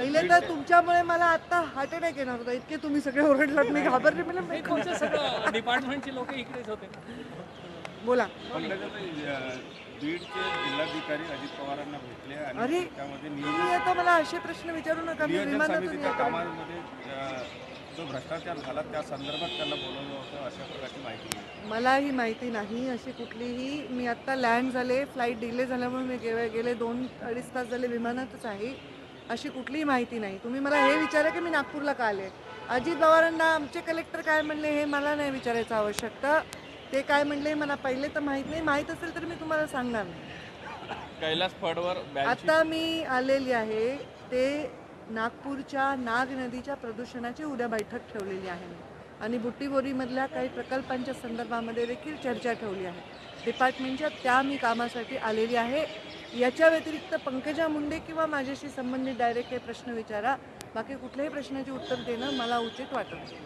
पहिले तर तुमच्यामुळे मला आता हार्ट अटॅक येणार होता. इतके तुम्ही सगळे ओरडलात मी घाबरले म्हणजे सगळं डिपार्टमेंटची लोक इकडेच होते. बोला. बीडचे जिल्हाधिकारी अजित पवारांना भेटले आणि त्यामध्ये नियोजन आता मला असे प्रश्न विचारू नका मी विमानातून कामामध्ये जो भ्रष्टाचार झाला त्या संदर्भात त्यांना बोलवलं होतं अशा प्रकारची माहिती मला ही माहिती नाही अशी कुठलीही. मी आत्ता लँड झाले फ्लाईट डिले झाल्यामुळे मी गेले दोन अडीच तास झाले विमानातच आहे. अशी कुठलीही माहिती नाही. तुम्ही मला हे विचारा की मी नागपूरला का आले? अजित पवारांना आमचे कलेक्टर काय म्हणले हे मला नाही विचारायचं आवश्यकता ते काय म्हणले मला पहिले तर माहीत नाही. माहीत असेल तर मी तुम्हाला सांगणार नाही. कैलास फडवर आता मी आलेली आहे. ते नागपूरच्या नाग नदीच्या प्रदूषणाची उद्या बैठक ठेवलेली आहे. आणि बुट्टीबोरीमधल्या काही प्रकल्पांच्या संदर्भामध्ये देखील चर्चा ठेवली आहे. डिपार्टमेंटच्या त्या मी कामासाठी आलेली आहे. याच्या व्यतिरिक्त पंकजा मुंडे किंवा माझ्याशी संबंधित डायरेक्ट हे प्रश्न विचारा. बाकी कुठल्याही प्रश्नाची उत्तर देणं मला उचित वाटत नाही.